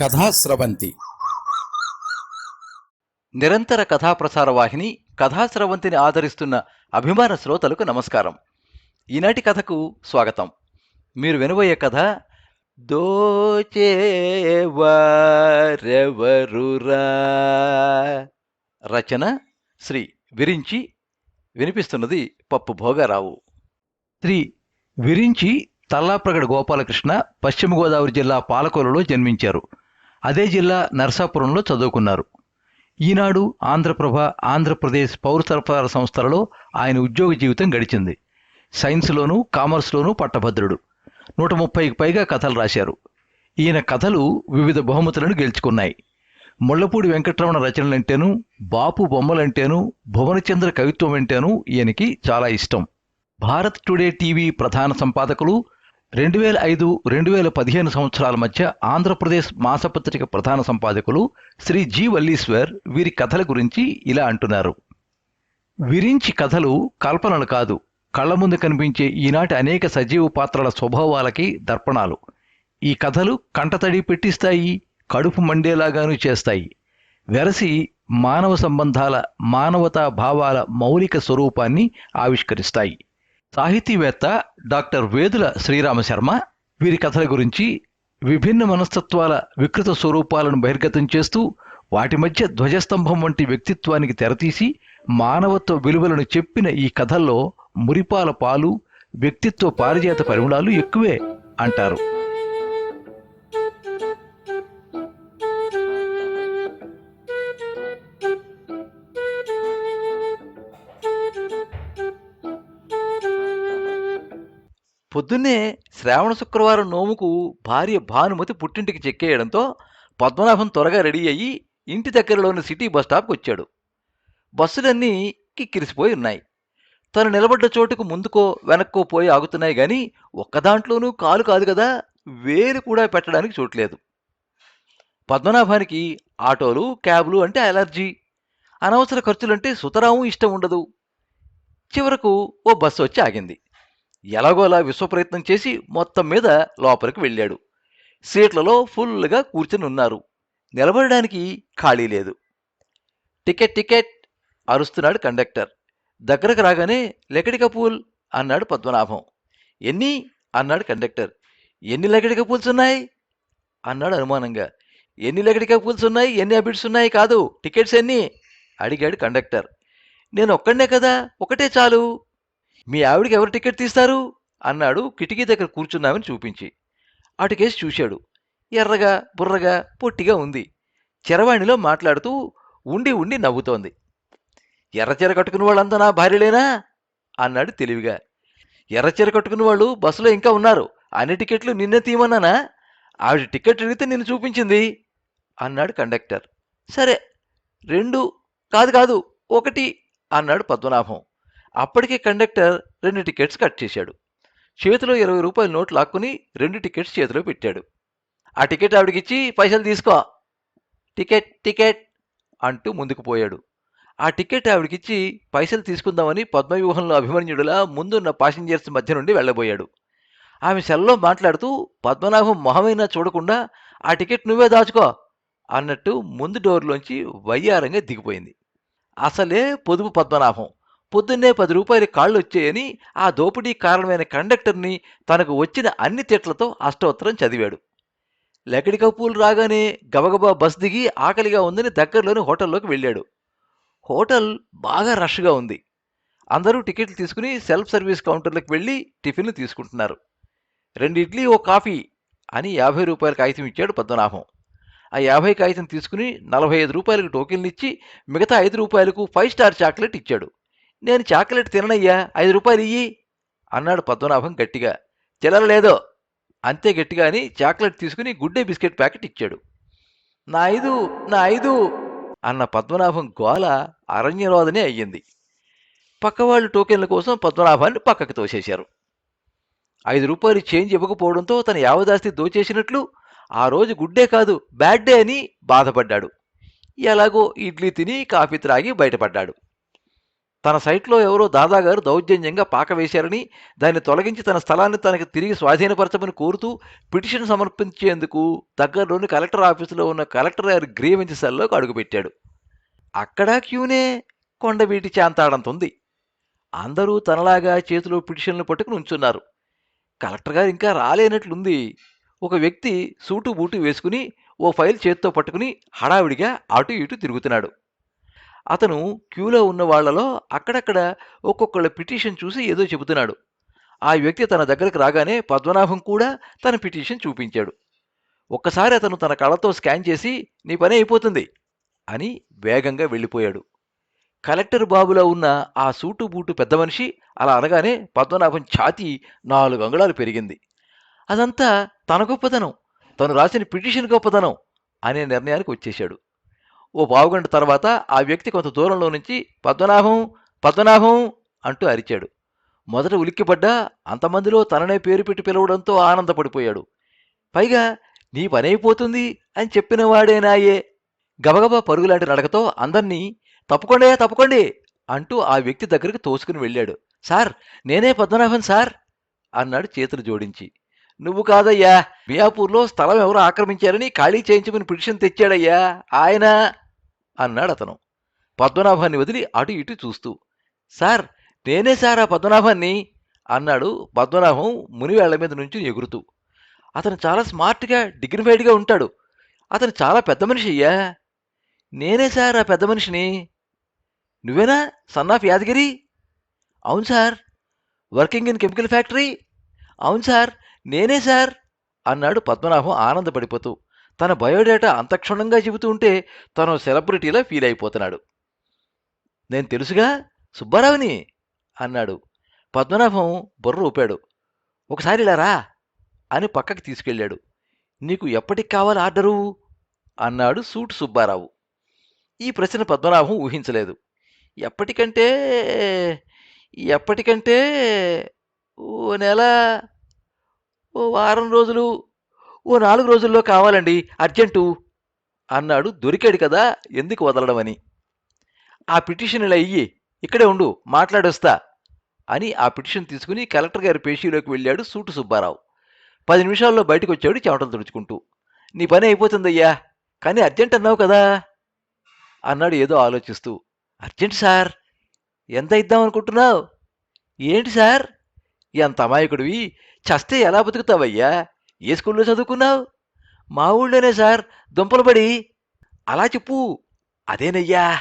కథాస్రవంతి నిరంతర కథాప్రసార వాహిని కథాస్రవంతిని ఆదరిస్తున్న అభిమాన శ్రోతలకు నమస్కారం. ఈనాటి కథకు స్వాగతం. మీరు వినబోయే కథ దోచేవారెవరురా? రచన శ్రీ విరించి వినిపిస్తున్నది పప్పు భోగారావు. శ్రీ విరించి తల్లాప్రగడ గోపాలకృష్ణ పశ్చిమ గోదావరి జిల్లా పాలకొలలో జన్మించారు. అదే జిల్లా నరసాపురంలో చదువుకున్నారు. ఈనాడు ఆంధ్రప్రభ ఆంధ్రప్రదేశ్ పౌర సరఫరా సంస్థలలో ఆయన ఉద్యోగ జీవితం గడిచింది. సైన్స్లోనూ కామర్స్లోనూ పట్టభద్రుడు. నూట ముప్పైకి పైగా కథలు రాశారు. ఈయన కథలు వివిధ బహుమతులను గెలుచుకున్నాయి. ముళ్ళపూడి వెంకటరమణ రచనలంటేను బాపు బొమ్మలంటేను భువనచంద్ర కవిత్వం అంటేనూ ఈయనకి చాలా ఇష్టం. భారత్ టుడే టీవీ ప్రధాన సంపాదకులు రెండు వేల ఐదు రెండు వేల పదిహేను సంవత్సరాల మధ్య ఆంధ్రప్రదేశ్ మాసపత్రిక ప్రధాన సంపాదకులు శ్రీ జి వల్లీశ్వర్ వీరి కథల గురించి ఇలా అంటున్నారు. విరించి కథలు కల్పనలు కాదు కళ్ళ ముందు కనిపించే ఈనాటి అనేక సజీవ పాత్రల స్వభావాలకి దర్పణాలు. ఈ కథలు కంటతడి పెట్టిస్తాయి కడుపు మండేలాగాను చేస్తాయి. వెరసి మానవ సంబంధాల మానవతా భావాల మౌలిక స్వరూపాన్ని ఆవిష్కరిస్తాయి. సాహితీవేత్త డాక్టర్ వేదుల శ్రీరామ శర్మ వీరి కథల గురించి విభిన్న మనస్తత్వాల వికృత స్వరూపాలను బహిర్గతం చేస్తూ వాటి మధ్య ధ్వజస్తంభం వంటి వ్యక్తిత్వానికి తెరతీసి మానవత్వ విలువలను చెప్పిన ఈ కథల్లో మురిపాల పాలు వ్యక్తిత్వ పారిజాత పరిమళాలు ఎక్కువే అంటారు. పొద్దున్నే శ్రావణ శుక్రవారం నోముకు భార్య భానుమతి పుట్టింటికి చెక్కేయడంతో పద్మనాభం త్వరగా రెడీ అయ్యి ఇంటి దగ్గరలోని సిటీ బస్ స్టాప్కి వచ్చాడు. బస్సులన్నీ కిక్కిరిసిపోయి ఉన్నాయి. తను నిలబడ్డ చోటుకు ముందుకో వెనక్కో పోయి ఆగుతున్నాయి కానీ ఒక్కదాంట్లోనూ కాలు కాదు కదా వేలు కూడా పెట్టడానికి చోట్లేదు. పద్మనాభానికి ఆటోలు క్యాబ్లు అంటే అలర్జీ. అనవసర ఖర్చులంటే సుతరాము ఇష్టం ఉండదు. చివరకు ఓ బస్సు వచ్చి ఆగింది. ఎలాగోలా విశ్వప్రయత్నం చేసి మొత్తం మీద లోపలికి వెళ్ళాడు. సీట్లలో ఫుల్గా కూర్చుని ఉన్నారు. నిలబడడానికి ఖాళీ లేదు. Ticket ticket! అరుస్తున్నాడు కండక్టర్. దగ్గరకు రాగానే లెకడి కపూల్ అన్నాడు పద్మనాభం. ఎన్ని? అన్నాడు కండక్టర్. ఎన్ని లెకడి కపూల్స్ ఉన్నాయి? అన్నాడు అనుమానంగా. ఎన్ని లెకడి కపూల్స్ ఉన్నాయి? ఎన్ని అబిడ్స్ ఉన్నాయి? కాదు. టికెట్స్ ఎన్ని? అడిగాడు కండక్టర్. నేను ఒక్కడనే కదా? ఒకటే చాలు. మీ ఆవిడికి ఎవరు టికెట్ తీస్తారు? అన్నాడు కిటికీ దగ్గర కూర్చున్నామని చూపించి. అటుకేసి చూశాడు. ఎర్రగా బుర్రగా పొట్టిగా ఉంది. చెరవాణిలో మాట్లాడుతూ ఉండి ఉండి నవ్వుతోంది. ఎర్రచీర కట్టుకున్న వాళ్ళంతా నా భార్యలేనా? అన్నాడు తెలివిగా. ఎర్రచీర కట్టుకున్న వాళ్ళు బస్సులో ఇంకా ఉన్నారు. అన్ని టికెట్లు నిన్నే తీయమన్నానా? ఆవిడ టికెట్ అడిగితే నిన్ను చూపించింది అన్నాడు కండక్టర్. సరే రెండు కాదు కాదు ఒకటి అన్నాడు పద్మనాభం. అప్పటికే కండక్టర్ రెండు టికెట్స్ కట్ చేశాడు. చేతిలో ఇరవై రూపాయల నోట్ లాక్కుని రెండు టికెట్స్ చేతిలో పెట్టాడు. ఆ టికెట్ ఆవిడకిచ్చి పైసలు తీసుకో. టికెట్ టికెట్ అంటూ ముందుకు పోయాడు. ఆ టికెట్ ఆవిడకిచ్చి పైసలు తీసుకుందామని పద్మవ్యూహంలో అభిమన్యుడిలా ముందున్న పాసింజర్స్ మధ్య నుండి వెళ్ళబోయాడు. ఆమె సెల్లో మాట్లాడుతూ పద్మనాభం మొహమైనా చూడకుండా ఆ టికెట్ నువ్వే దాచుకో అన్నట్టు ముందు డోర్లోంచి వయ్యారంగా దిగిపోయింది. అసలే పొదుపు పద్మనాభం. పొద్దున్నే పది రూపాయలు కాళ్ళు వచ్చాయని ఆ దోపిడీ కారణమైన కండక్టర్ని తనకు వచ్చిన అన్ని తిట్లతో అష్టోత్తరం చదివాడు. లెక్కడి కప్పులు రాగానే గబగబా బస్ దిగి ఆకలిగా ఉందని దగ్గరలోని హోటల్లోకి వెళ్ళాడు. హోటల్ బాగా రష్గా ఉంది. అందరూ టికెట్లు తీసుకుని సెల్ఫ్ సర్వీస్ కౌంటర్లకు వెళ్ళి టిఫిన్లు తీసుకుంటున్నారు. రెండు ఇడ్లీ ఓ కాఫీ అని యాభై రూపాయల కాగితం ఇచ్చాడు పద్మనాభం. ఆ యాభై కాగితం తీసుకుని నలభై ఐదు రూపాయలకు టోకెన్లు ఇచ్చి మిగతా ఐదు రూపాయలకు ఫైవ్ స్టార్ చాక్లెట్ ఇచ్చాడు. నేను చాక్లెట్ తిననయ్యా ఐదు రూపాయలు ఇయ్యి అన్నాడు పద్మనాభం గట్టిగా. చిలరలేదో అంతే గట్టిగా అని చాక్లెట్ తీసుకుని గుడ్డే బిస్కెట్ ప్యాకెట్ ఇచ్చాడు. నా ఐదు నా ఐదు అన్న పద్మనాభం గోల అరణ్యరోధనే అయ్యింది. పక్కవాళ్ళు టోకెన్ల కోసం పద్మనాభాన్ని పక్కకు తోసేశారు. ఐదు రూపాయలు చేంజ్ ఇవ్వకపోవడంతో తన యావదాస్తి దోచేసినట్లు ఆ రోజు గుడ్డే కాదు బ్యాడ్ డే అని బాధపడ్డాడు. ఎలాగో ఇడ్లీ తిని కాఫీ త్రాగి బయటపడ్డాడు. తన సైట్లో ఎవరో దాదాగారు దౌర్జన్యంగా పాక వేశారని దాన్ని తొలగించి తన స్థలాన్ని తనకి తిరిగి స్వాధీనపరచమని కోరుతూ పిటిషన్ సమర్పించేందుకు దగ్గరలోని కలెక్టర్ ఆఫీసులో ఉన్న కలెక్టర్ గారి గ్రీవెన్స్ సెల్లోకి అడుగుపెట్టాడు. అక్కడ క్యూనే కొండవీటి చాంతాడంత ఉంది అందరూ తనలాగా చేతిలో పిటిషన్లు పట్టుకుని ఉంచున్నారు. కలెక్టర్ గారు ఇంకా రాలేనట్లుంది. ఒక వ్యక్తి సూటు బూటు వేసుకుని ఓ ఫైల్ చేత్తో పట్టుకుని హడావిడిగా అటు ఇటు తిరుగుతున్నాడు. అతను క్యూలో ఉన్న వాళ్ళలో అక్కడక్కడ ఒక్కొక్కళ్ళ పిటిషన్ చూసి ఏదో చెబుతున్నాడు. ఆ వ్యక్తి తన దగ్గరకు రాగానే పద్మనాభం కూడా తన పిటిషన్ చూపించాడు. ఒక్కసారి అతను తన కళ్ళతో స్కాన్ చేసి నీ పని అయిపోతుంది అని వేగంగా వెళ్ళిపోయాడు. కలెక్టర్ బాబులో ఉన్న ఆ సూటు బూటు పెద్ద మనిషి అలా అనగానే పద్మనాభం ఛాతీ నాలుగు అంగుళాలు పెరిగింది. అదంతా తన గొప్పతనం. తను రాసిన పిటిషన్ గొప్పతనం అనే నిర్ణయానికి వచ్చేశాడు. ఓ పావుగంట తర్వాత ఆ వ్యక్తి కొంత దూరంలో నుంచి పద్మనాభం పద్మనాభం అంటూ అరిచాడు. మొదట ఉలిక్కిపడ్డా అంతమందిలో తననే పేరు పెట్టి పిలవడంతో ఆనందపడిపోయాడు. పైగా నీ పనైపోతుంది అని చెప్పిన వాడేనాయే గబగబా పరుగులాంటి నడకతో అందర్నీ తప్పకుండా తప్పకండి అంటూ ఆ వ్యక్తి దగ్గరికి తోసుకుని వెళ్ళాడు. సార్ నేనే పద్మనాభన్ సార్ అన్నాడు చేతులు జోడించి. నువ్వు కాదయ్యా మియాపూర్లో స్థలం ఎవరో ఆక్రమించారని ఖాళీ చేయించమని పిటిషన్ తెచ్చాడయ్యా. ఆయన అన్నాడు అతను పద్మనాభాన్ని వదిలి అటు ఇటు చూస్తూ సార్ నేనే సార్ ఆ పద్మనాభాన్ని? అన్నాడు పద్మనాభం మునివేళ్ళ మీద నుంచి ఎగురుతూ. అతను చాలా స్మార్ట్గా డిగ్నిఫైడ్గా ఉంటాడు. అతను చాలా పెద్ద మనిషి అయ్యా. నేనే సార్ ఆ పెద్ద మనిషిని. నువ్వేనా సన్ ఆఫ్ యాదగిరి? అవును sir. Working in chemical factory. అవును సార్. నేనే సార్. అన్నాడు పద్మనాభం ఆనందపడిపోతూ. తన బయోడేటా అంత క్షుణ్ణంగా చెబుతూ ఉంటే తను సెలబ్రిటీలా ఫీల్ అయిపోతున్నాడు. నేను తెలుసుగా? సుబ్బారావుని? అన్నాడు. పద్మనాభం బుర్ర ఊపాడు. ఒకసారి ఇలా రా అని పక్కకి తీసుకెళ్ళాడు. నీకు ఎప్పటికి కావాలి ఆర్డరు? అన్నాడు సూట్ సుబ్బారావు. ఈ ప్రశ్న పద్మనాభం ఊహించలేదు. ఎప్పటికంటే ఎప్పటికంటే ఓ నెల ఓ వారం రోజులు ఓ నాలుగు రోజుల్లో కావాలండి అర్జెంటు అన్నాడు. దొరికాడు కదా ఎందుకు వదలడమని. ఆ పిటిషన్ ఇలా ఇయ్యి ఇక్కడే ఉండు మాట్లాడొస్తా అని ఆ పిటిషన్ తీసుకుని కలెక్టర్ గారి పేషీలోకి వెళ్ళాడు సూటు సుబ్బారావు. పది నిమిషాల్లో బయటకు వచ్చాడు చెమటలు తుడుచుకుంటూ. నీ పని అయిపోతుందయ్యా కానీ అర్జెంట్ అన్నావు కదా అన్నాడు ఏదో ఆలోచిస్తూ. అర్జెంట్ సార్ ఎంత ఇద్దాం అనుకుంటున్నావు? ఏంటి సార్? ఎంత అమాయకుడివి? చస్తే ఎలా బతుకుతావయ్యా? ఏ స్కూల్లో చదువుకున్నావు? మా ఊళ్ళోనే సార్ దుంపలు పడి. అలా చెప్పు. అదేనయ్యా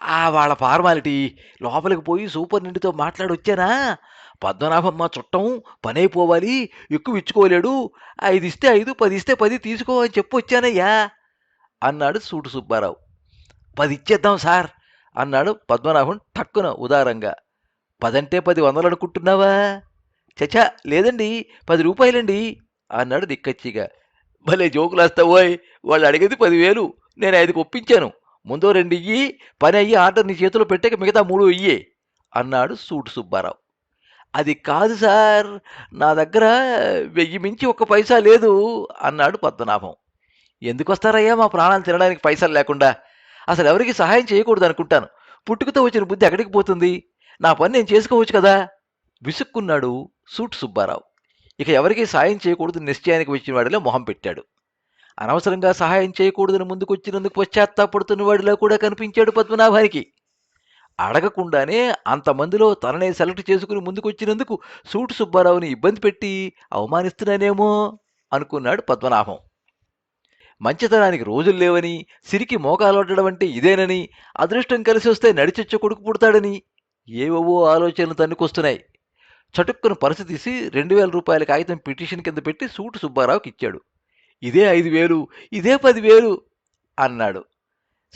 ఆ వాళ్ళ ఫార్మాలిటీ. లోపలికి పోయి సూపర్ నిండితో మాట్లాడొచ్చానా? పద్మనాభం మా చుట్టం పనైపోవాలి ఎక్కువ ఇచ్చుకోలేడు. ఐదు ఇస్తే ఐదు పది ఇస్తే పది తీసుకో అని చెప్పొచ్చానయ్యా అన్నాడు సూటు సుబ్బారావు. పది ఇచ్చేద్దాం సార్ అన్నాడు పద్మనాభం టక్కున ఉదారంగా. పదంటే పది వందలు అనుకుంటున్నావా చచా లేదండి పది రూపాయలండి. అన్నాడు దిక్కచ్చిగా. భలే జోకులేస్తావోయ్ వాళ్ళు అడిగేది పదివేలు నేను ఐదుకు ఒప్పించాను. ముందో రెండు ఇయ్యి పని అయ్యి ఆర్డర్ నీ చేతిలో పెట్టాక మిగతా మూడు ఇయ్యి అన్నాడు సూటు సుబ్బారావు. అది కాదు సార్ నా దగ్గర వెయ్యి మించి ఒక్క పైసా లేదు అన్నాడు పద్మనాభం. ఎందుకు వస్తారయ్యా మా ప్రాణాలు తినడానికి పైసలు లేకుండా? అసలు ఎవరికి సహాయం చేయకూడదు అనుకుంటాను. పుట్టుకతో వచ్చిన బుద్ధి ఎక్కడికి పోతుంది? నా పని నేను చేసుకోవచ్చు కదా? విసుక్కున్నాడు సూట్ సుబ్బారావు. ఇక ఎవరికి సాయం చేయకూడదు నిశ్చయానికి వచ్చిన వాడిలో మొహం పెట్టాడు. అనవసరంగా సహాయం చేయకూడదని ముందుకొచ్చినందుకు పశ్చాత్తాపడుతున్న వాడిలో కూడా కనిపించాడు పద్మనాభానికి. అడగకుండానే అంతమందిలో తననే సెలెక్ట్ చేసుకుని ముందుకొచ్చినందుకు సూటు సుబ్బారావుని ఇబ్బంది పెట్టి అవమానిస్తున్నానేమో అనుకున్నాడు పద్మనాభం. మంచితనానికి రోజులు లేవని సిరికి మోకాలొట్టడం అంటే ఇదేనని అదృష్టం కలిసి వస్తే నడిచొచ్చ కొడుకు పుడతాడని ఏవేవో ఆలోచనలు తన్నుకొస్తున్నాయి. చటుక్కున పరసు తీసి రెండు వేల రూపాయల కాగితం పిటిషన్ కింద పెట్టి సూటు సుబ్బారావుకి ఇచ్చాడు. ఇదే ఐదు వేలు ఇదే పదివేలు అన్నాడు.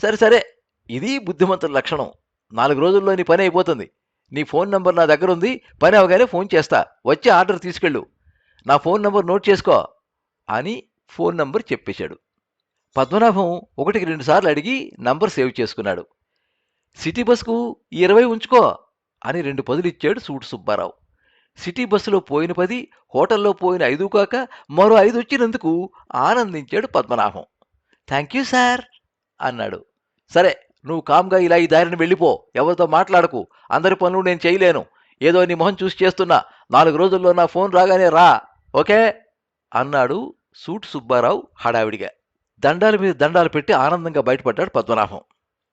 సరే సరే ఇది బుద్ధిమంతుల లక్షణం. నాలుగు రోజుల్లో నీ పని అయిపోతుంది. నీ ఫోన్ నంబర్ నా దగ్గర ఉంది పని అవగానే ఫోన్ చేస్తా. వచ్చి ఆర్డర్ తీసుకెళ్ళు. నా ఫోన్ నంబర్ నోట్ చేసుకో అని ఫోన్ నంబర్ చెప్పేశాడు. పద్మనాభం ఒకటికి రెండు సార్లు అడిగి నంబర్ సేవ్ చేసుకున్నాడు. సిటీ బస్కు ఇరవై ఉంచుకో అని రెండు పదులు ఇచ్చాడు సూటు సుబ్బారావు. సిటీ బస్సులో పోయిన పది హోటల్లో పోయిన ఐదు కాక మరో ఐదు వచ్చినందుకు ఆనందించాడు పద్మనాభం. థ్యాంక్ యూ సార్ అన్నాడు. సరే నువ్వు కామ్గా ఇలా ఈ దారిని వెళ్ళిపో. ఎవరితో మాట్లాడకు. అందరి పనులు నేను చేయలేను. ఏదో నీ మొహం చూసి చేస్తున్నా. నాలుగు రోజుల్లో నా ఫోన్ రాగానే రా. ఓకే? అన్నాడు సూట్ సుబ్బారావు హడావిడిగా. దండాల మీద దండాలు పెట్టి ఆనందంగా బయటపడ్డాడు పద్మనాభం.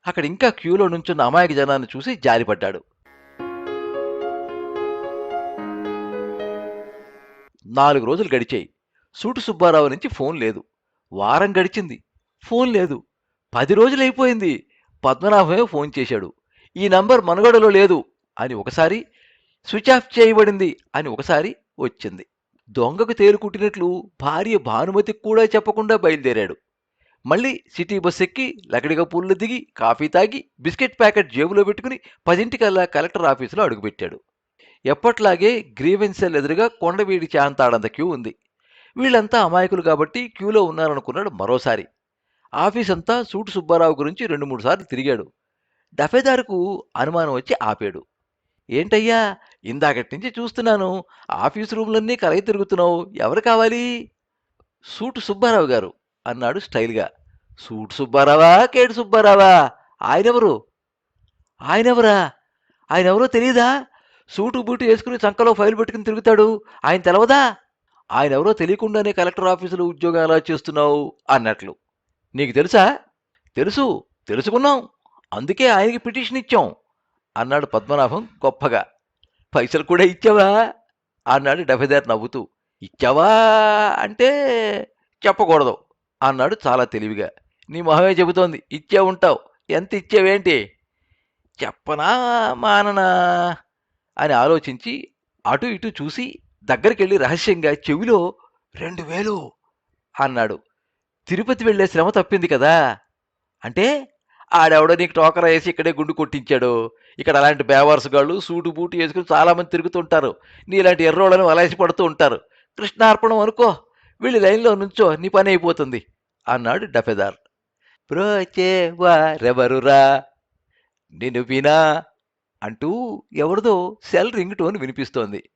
అక్కడ ఇంకా క్యూలో నుంచున్న అమాయక జనాన్ని చూసి జారిపడ్డాడు. నాలుగు రోజులు గడిచాయి. సూటు సుబ్బారావు నుంచి ఫోన్ లేదు. వారం గడిచింది. ఫోన్ లేదు. పది రోజులైపోయింది పద్మనాభమే ఫోన్ చేశాడు. ఈ నంబర్ మనుగడలో లేదు అని ఒకసారి స్విచ్ ఆఫ్ చేయబడింది అని ఒకసారి వచ్చింది. దొంగకు తేలుకుట్టినట్లు భార్య భానుమతికి కూడా చెప్పకుండా బయలుదేరాడు. మళ్ళీ సిటీ బస్ ఎక్కి లకడిగా దిగి కాఫీ తాగి బిస్కెట్ ప్యాకెట్ జేబులో పెట్టుకుని పదింటికల్లా కలెక్టర్ ఆఫీసులో అడుగుపెట్టాడు. ఎప్పట్లాగే గ్రీవెన్సెల్ ఎదురుగా కొండవీడి చాంతాడంత క్యూ ఉంది. వీళ్ళంతా అమాయకులు కాబట్టి క్యూలో ఉన్నారనుకున్నాడు మరోసారి. ఆఫీస్ అంతా సూటు సుబ్బారావు గురించి రెండు మూడు సార్లు తిరిగాడు. డఫేదారుకు అనుమానం వచ్చి ఆపాడు. ఏంటయ్యా ఇందాకటి నుంచి చూస్తున్నాను. ఆఫీస్ రూమ్లన్నీ కలయి తిరుగుతున్నావు. ఎవరు కావాలి? సూటు సుబ్బారావు గారు అన్నాడు స్టైల్గా. సూటు సుబ్బారావా? కేడు సుబ్బారావా? ఆయనెవరు? ఆయనెవరా? ఆయనెవరో తెలియదా సూటు బూటు వేసుకుని చంకలో ఫైల్ పెట్టుకుని తిరుగుతాడు. ఆయన తెలవదా? ఆయన ఎవరో తెలియకుండానే కలెక్టర్ ఆఫీసులో ఉద్యోగం ఎలా చేస్తున్నావు? అన్నట్లు. నీకు తెలుసా? తెలుసు. తెలుసుకున్నాం. అందుకే ఆయనకి పిటిషన్ ఇచ్చాం. అన్నాడు పద్మనాభం గొప్పగా. పైసలు కూడా ఇచ్చావా? అన్నాడు డెఫెదార్ నవ్వుతూ. ఇచ్చావా? అంటే చెప్పకూడదు. అన్నాడు చాలా తెలివిగా. నీ మొహమే చెబుతోంది. ఇచ్చే ఉంటావు. ఎంత ఇచ్చావేంటి? చెప్పనా మాననా? అని ఆలోచించి అటు ఇటు చూసి దగ్గరికెళ్ళి రహస్యంగా చెవిలో రెండు వేలు అన్నాడు. తిరుపతి వెళ్ళే శ్రమ తప్పింది కదా! అంటే ఆడెవడో నీకు టోకర వేసి ఇక్కడే గుండు కొట్టించాడు. ఇక్కడ అలాంటి బేవర్స్ గాళ్ళు సూటు బూటు వేసుకుని చాలామంది తిరుగుతుంటారు. నీ ఇలాంటి ఎర్రోళ్ళను వలసి పడుతూ ఉంటారు. కృష్ణార్పణం అనుకో వీళ్ళు లైన్లో నుంచో నీ పని అయిపోతుంది అన్నాడు డఫెదార్. బ్రోచే వారెవరురా? నిన్ను వినా అంటూ ఎవరిదో సెల్ రింగ్ టోన్ వినిపిస్తోంది.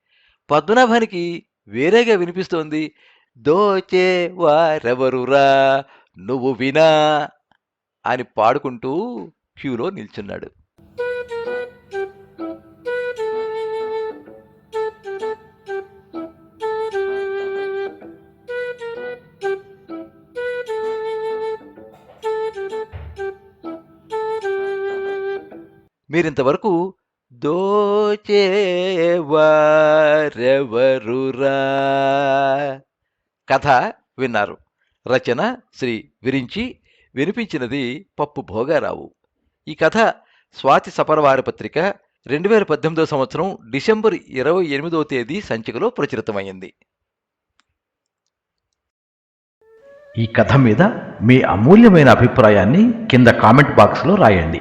పద్మనాభానికి వేరేగా వినిపిస్తోంది. దోచే వారెవరురా నువ్వు వినా? అని పాడుకుంటూ క్యూలో నిల్చున్నాడు. మీరింతవరకు దోచేవారెవరురా? కథ విన్నారు. రచన శ్రీ విరించి వినిపించినది పప్పు భోగారావు. ఈ కథ స్వాతి సపరవార పత్రిక రెండు వేల పద్దెనిమిదో సంవత్సరం డిసెంబర్ ఇరవై ఎనిమిదో తేదీ సంచికలో ప్రచురితమైంది. ఈ కథ మీద మీ అమూల్యమైన అభిప్రాయాన్ని కింద కామెంట్ బాక్స్లో రాయండి.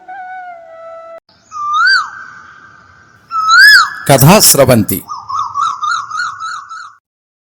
కథా స్రవంతి